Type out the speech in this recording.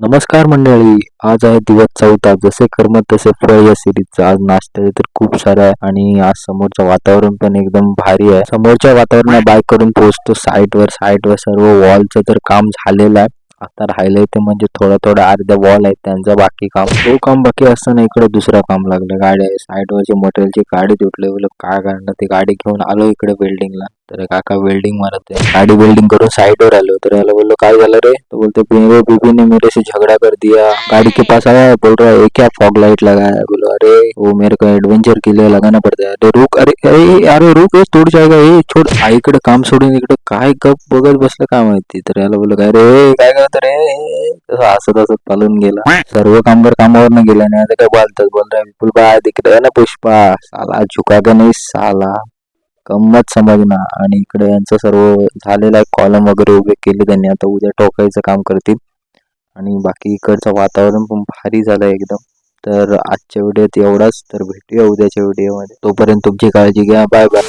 नमस्कार मंडळी. आज आहे दिवस चौथा. जसे कर्म तसे फळ या सिरीजचा आज नाश्ता तर खूप सारा आहे आणि आज समोरचं वातावरण पण एकदम भारी आहे. समोरच्या वातावरणात बाय करून पोहोचतो साईट वर. साईट वर सर्व वॉलचं तर काम झालेलं आहे. आता राहिलंय ते म्हणजे थोडं थोडं अर्ध्या वॉल आहेत त्यांचं बाकी काम. तो काम बाकी असताना इकडे दुसरं काम लागलं. गाडी आहे मटेरियलची गाडी तुटली. बोल काय करणार? ती गाडी घेऊन आलो इकडे बिल्डिंगला तर काका वेल्डिंग मारत आहे. गाडी वेल्डिंग करून साईडवर आलो. तर याला बोललो काय झालं रे? तो बोलते "मेरे बीबी ने मेरे से झगड़ा कर दिया. गाड़ी के पास आया. बोल रहा है क्या फॉग लाइट लगाया है?" बोलो अरे वो मेरे को एडवेंचर के लिए लगाना पड़ता है. अरे रुक अरे अरे अरे रुक हे तोड जाएगा हे छोड. आ, इकडे काम सोडून इकडे. काय गप बघत बसलं काय माहिती? तर याला बोललो काय रे काय करत रे. तसं हसत हसत चालून गेला. सर्व कामगार कामावर न गेला नाही आता काय बोलतात बोल रहा विपुल बाय तिकडे ना पुष्पा? साला झुका का नाही साला? गंमत समजना आणि इकडे यांचं सर्व झालेलं आहे. कॉलम वगैरे उभे केले त्यांनी. आता उद्या टोकायचं काम करतील. आणि बाकी इकडचं वातावरण पण भारी झालं एकदम. तर आजच्या व्हिडिओत एवढाच. तर भेटूया उद्याच्या व्हिडिओमध्ये तोपर्यंत तुमची काळजी घ्या. Bye bye